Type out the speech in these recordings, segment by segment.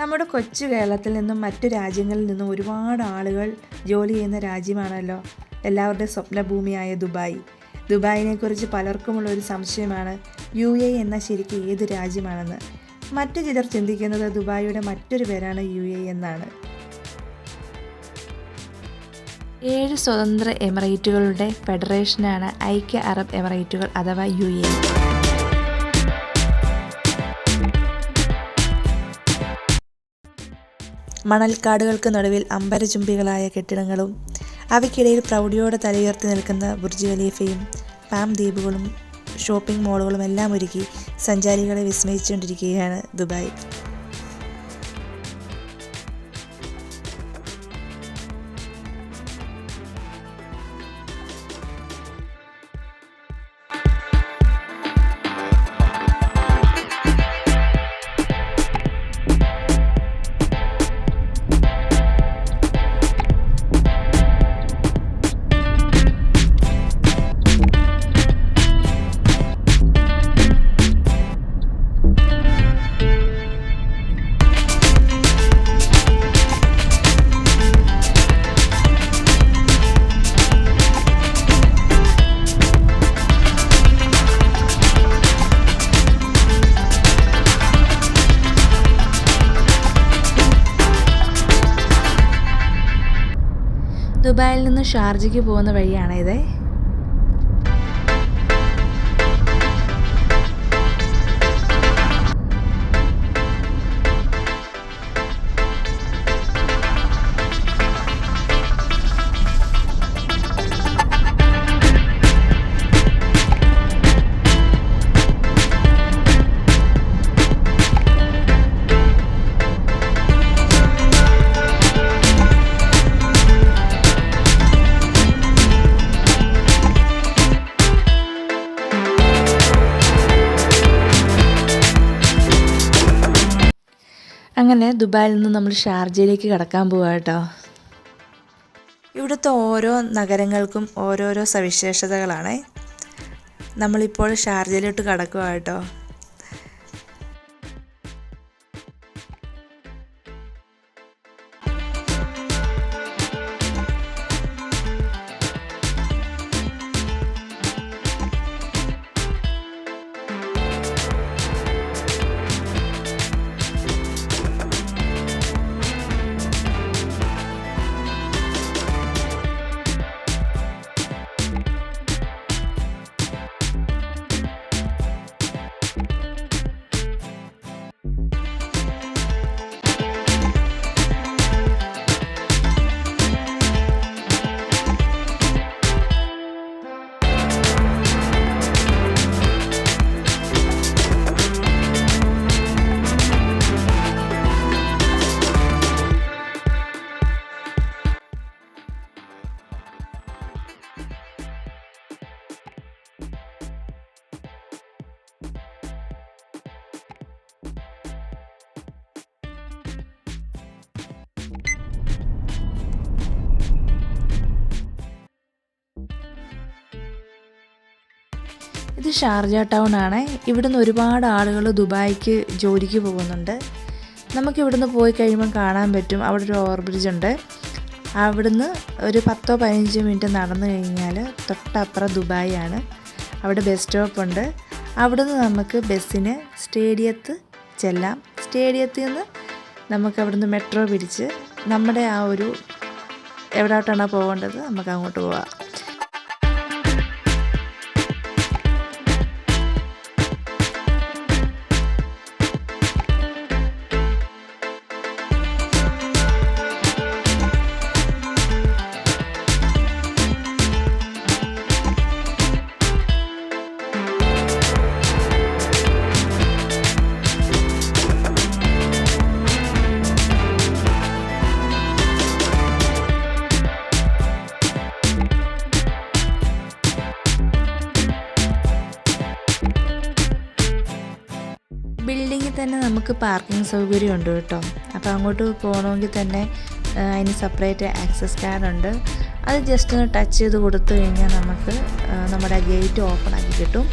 നമ്മുടെ കൊച്ചു കേരളത്തിൽ നിന്നും മറ്റു രാജ്യങ്ങളിൽ നിന്നും ഒരുപാട് ആളുകൾ ജോലി ചെയ്യുന്ന രാജ്യമാണല്ലോ എല്ലാവരുടെയും സ്വപ്നഭൂമിയായ ദുബായ്. ദുബായിനെക്കുറിച്ച് പലർക്കുമുള്ള ഒരു സംശയമാണ് യു എ എന്ന ശരിക്കും ഏത് രാജ്യമാണെന്ന്. മറ്റു ചിലർ ചിന്തിക്കുന്നത് ദുബായിയുടെ മറ്റൊരു പേരാണ് യു എ എന്നാണ്. ഏഴ് സ്വതന്ത്ര എമിറേറ്റുകളുടെ ഫെഡറേഷനാണ് ഐക്യ അറബ് എമിറേറ്റുകൾ അഥവാ യു എ. മണൽക്കാടുകൾക്ക് നടുവിൽ അമ്പരചുംബികളായ കെട്ടിടങ്ങളും അവയ്ക്കിടയിൽ പ്രൗഢിയോടെ തലയുയർത്തി നിൽക്കുന്ന ബുർജ് ഖലീഫയും പാം ദ്വീപുകളും ഷോപ്പിംഗ് മോളുകളും എല്ലാം ഒരുക്കി സഞ്ചാരികളെ വിസ്മയിച്ചുകൊണ്ടിരിക്കുകയാണ് ദുബായ്. ദുബായിൽ നിന്ന് ഷാർജയ്ക്ക് പോകുന്ന വഴിയാണ് ഇത്? അങ്ങനെ ദുബായിൽ നിന്ന് നമ്മൾ ഷാർജയിലേക്ക് കടക്കാൻ പോവാ കേട്ടോ. ഇവിടുത്തെ ഓരോ നഗരങ്ങൾക്കും ഓരോരോ സവിശേഷതകളാണ്. നമ്മളിപ്പോൾ ഷാർജയിലോട്ട് കടക്കുക കേട്ടോ. ഇത് ഷാർജ ടൗൺ ആണ്. ഇവിടുന്ന് ഒരുപാട് ആളുകൾ ദുബായിക്ക് ജോലിക്ക് പോകുന്നുണ്ട്. നമുക്ക് ഇവിടുന്ന് പോയി കഴിയുമ്പോൾ കാണാൻ പറ്റും. അവിടെ ഒരു ഓവർ ബ്രിഡ്ജ് ഉണ്ട്. അവിടുന്ന് ഒരു പത്തോ പതിനഞ്ചോ മിനിറ്റ് നടന്നു കഴിഞ്ഞാൽ തൊട്ടപ്പുറം ദുബായ് ആണ്. അവിടെ ബസ് സ്റ്റോപ്പ് ഉണ്ട്. അവിടുന്ന് നമുക്ക് ബസ്സിന് സ്റ്റേഡിയത്ത് ചെല്ലാം. സ്റ്റേഡിയത്തിൽ നിന്ന് നമുക്ക് അവിടുന്ന് മെട്രോ പിടിച്ച് നമ്മുടെ ആ ഒരു എവിടോട്ടാണോ പോകേണ്ടത് നമുക്ക് അങ്ങോട്ട് പോവാം. ബിൽഡിങ്ങിൽ തന്നെ നമുക്ക് പാർക്കിംഗ് സൗകര്യം ഉണ്ട് കേട്ടോ. അപ്പോൾ അങ്ങോട്ട് പോകണമെങ്കിൽ തന്നെ അതിന് സെപ്പറേറ്റ് ആക്സസ് കാർഡ് ഉണ്ട്. അത് ജസ്റ്റ് ഒന്ന് ടച്ച് ചെയ്ത് കൊടുത്തു കഴിഞ്ഞാൽ നമുക്ക് നമ്മുടെ ഗേറ്റ് ഓപ്പൺ ആക്കി കിട്ടും.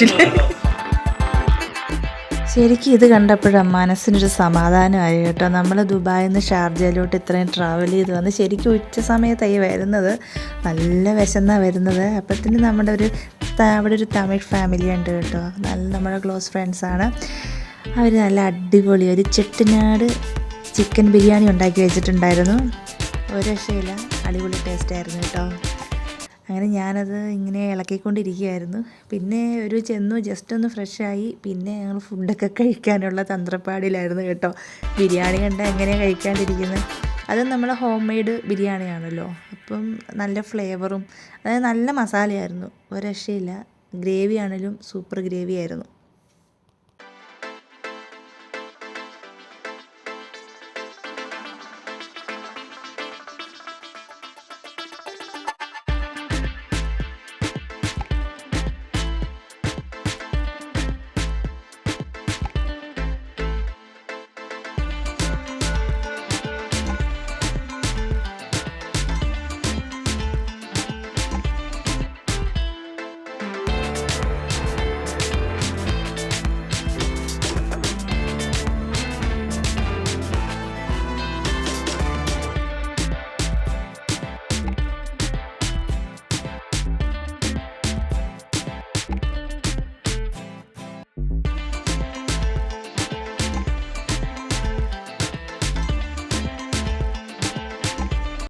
മനുഷ്യന് ശരിക്കും ഇത് കണ്ടപ്പോഴാണ് മനസ്സിനൊരു സമാധാനമായി കേട്ടോ. നമ്മൾ ദുബായിൽ നിന്ന് ഷാർജയിലോട്ട് ഇത്രയും ട്രാവൽ ചെയ്ത് വന്ന് ശരിക്കും ഉച്ച സമയത്തായി വരുന്നത് നല്ല വിശന്നാണ് വരുന്നത്. അപ്പോഴത്തേന് നമ്മുടെ ഒരു അവിടെ ഒരു തമിഴ് ഫാമിലി ഉണ്ട് കേട്ടോ. നല്ല നമ്മുടെ ക്ലോസ് ഫ്രണ്ട്സാണ് അവർ നല്ല അടിപൊളി ഒരു ചെട്ടിനാട് ചിക്കൻ ബിരിയാണി ഉണ്ടാക്കി വെച്ചിട്ടുണ്ടായിരുന്നു. ഒരു രക്ഷയില്ല. അടിപൊളി ടേസ്റ്റ് ആയിരുന്നു കേട്ടോ. അങ്ങനെ ഞാനത് ഇങ്ങനെ ഇളക്കിക്കൊണ്ടിരിക്കുകയായിരുന്നു. പിന്നെ ഒരു ചെന്നു ജസ്റ്റ് ഒന്ന് ഫ്രഷായി പിന്നെ ഞങ്ങൾ ഫുഡൊക്കെ കഴിക്കാനുള്ള തന്ത്രപ്പാടിലായിരുന്നു കേട്ടോ. ബിരിയാണി കണ്ട എങ്ങനെയാണ് കഴിക്കാണ്ടിരിക്കുന്നത് അത് നമ്മൾ ഹോം മെയ്ഡ് ബിരിയാണിയാണല്ലോ. അപ്പം നല്ല ഫ്ലേവറും അതായത് നല്ല മസാലയായിരുന്നു. ഒരു രക്ഷയില്ല. ഗ്രേവി ആണെങ്കിലും സൂപ്പർ ഗ്രേവി ആയിരുന്നു.